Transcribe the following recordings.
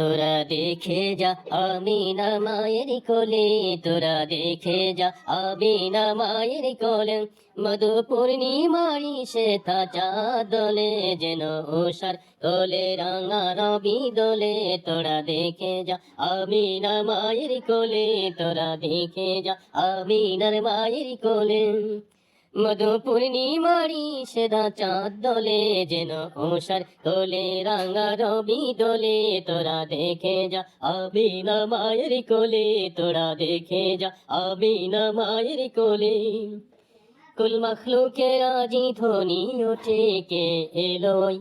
তোরা দেখে যা আমি না মায়ের কোলে। তোরা দেখে যা আমি না মায়ের কোলে। মধু পূর্ণিমারি সে তা চাঁদ দোলে যেন ওষার কোলে, রাঙা রবি দোলে। তোরা দেখে যা আমি না মায়ের কোলে। তোরা দেখে যা আমি না মায়ের কোলে। মধু পূর্ণিমারি সেদা চাঁদ দোলে, যেন ওষার তোলে রাঙা রবি দোলে, তোরা দেখে যা আবি না মায়ের কোলে, তোরা দেখে যা আবি না মায়ের কোলে। কুল মখলুকে রাজি ধ্বনি ওঠে, কে এলোই?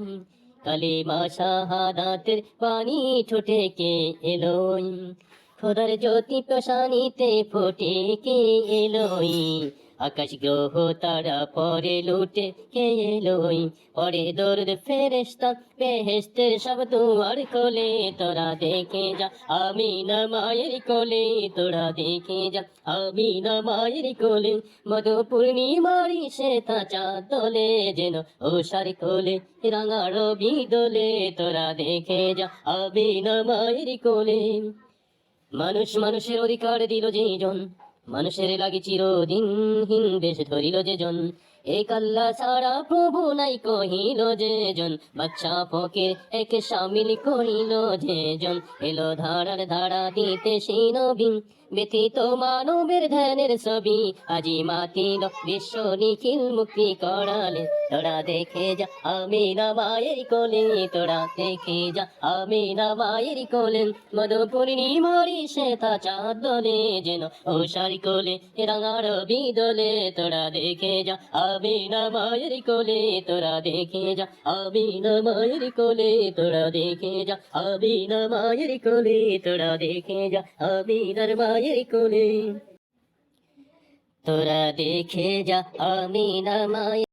কালিমা শাহাদাতের পানি ঠোঁটে, কে এলোই? খোদার জ্যোতি প্রশানিতে ফোটে, কে এলোই? আকাশ গ্রহ তারা পরে লুটে কে এলোই পরে দরদ ফেরেস্তা বেহেস্তের সব দুয়ার কোলে, তোরা দেখে যা, আমি না মায়ের কোলে, তোরা দেখে যা, আমি না মায়ের কোলে। মধু পূর্ণিমারি সে তা চাঁদ দোলে, যেন ওষার কোলে, রাঙা রবি দোলে, তোরা দেখে যা, আমি না মায়ের কোলে। মানুষ মানুষের অধিকার দিল যেজন মানুষের লাগে চিরদিন হিন দেশ ধরিল যে জন। এক আল্লাহ ছাড়া প্রভু নাই কহিল যে জন। বাচ্চা ফকির এক সামিল করিল যে জন। এলো ধারার ধারা দিতে সেই নবীন ব্যথিত মানবের ধ্যানের ছবি আজি মাতিল। বিশ্ব নিখিল মুক্তি করালে তোরা দেখে যা, আমি না মায়ের কোলে। তোরা দেখে যা, আমি না মায়ের কোলে। মধু পূর্ণিমারি সে তা চাঁদ দোলে যেন ও সারি কোলে রাঙা রবি দোলে তোরা দেখে যা মায়ের কোলে তোরা দেখে যা আমি মায়ের কোলে তোরা দেখে যা আমি না মায়ের কোলে তোরা দেখে যা আবিনার মায়ের কোলে তোরা দেখে যা আমিনা মায়ের